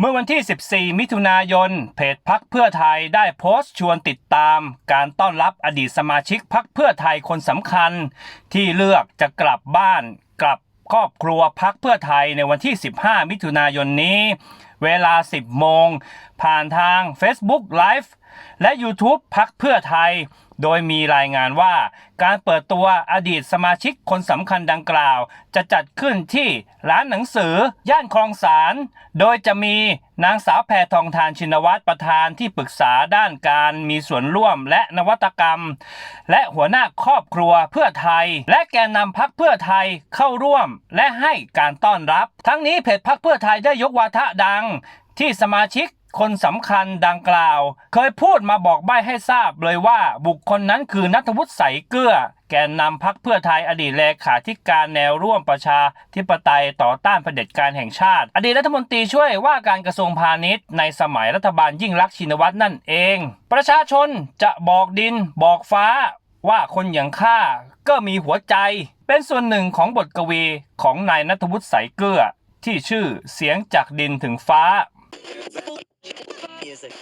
เมื่อวันที่ 14 มิถุนายน เพจพักเพื่อไทยได้โพสต์ชวนติดตาม การต้อนรับอดีตสมาชิกพักเพื่อไทยคนสำคัญ ที่เลือกจะกลับบ้านกลับครอบครัวพักเพื่อไทยในวันที่ 15 มิถุนายนนี้ เวลา 10 โมง ผ่านทาง Facebook Live และ YouTube พักเพื่อไทย โดยมีรายงานว่าการเปิดตัวอดีตสมาชิกคนสำคัญดังกล่าว จะจัดขึ้นที่ร้านหนังสือย่านคลองสารโดยจะมีนางสาวแพทองทานชินวัตรประธานที่ปรึกษาด้านการมีส่วนร่วมและนวัตกรรม และหัวหน้าครอบครัวเพื่อไทย และแกนนำพักเพื่อไทยเข้าร่วมและให้การต้อนรับ ทั้งนี้เพจพักเพื่อไทยได้ยกวาทะดังที่สมาชิก คนสำคัญดังกล่าว เคยพูดมาบอกใบ้ให้ทราบเลยว่าบุคคลนั้นคือนัทวุฒิใสเกื้อ แกนนำพักเพื่อไทยอดีตเลขาธิการแนวร่วมประชาธิปไตยต่อต้านเผด็จการแห่งชาติ อดีตรัฐมนตรีช่วยว่าการกระทรวงพาณิชย์ในสมัยรัฐบาลยิ่งรักษณ์ชินวัตรนั่นเอง ประชาชนจะบอกดินบอกฟ้าว่าคนอย่างข้าก็มีหัวใจ เป็นส่วนหนึ่งของบทกวีของนายนัทวุฒิใสเกื้อที่ชื่อเสียงจากดินถึงฟ้า music.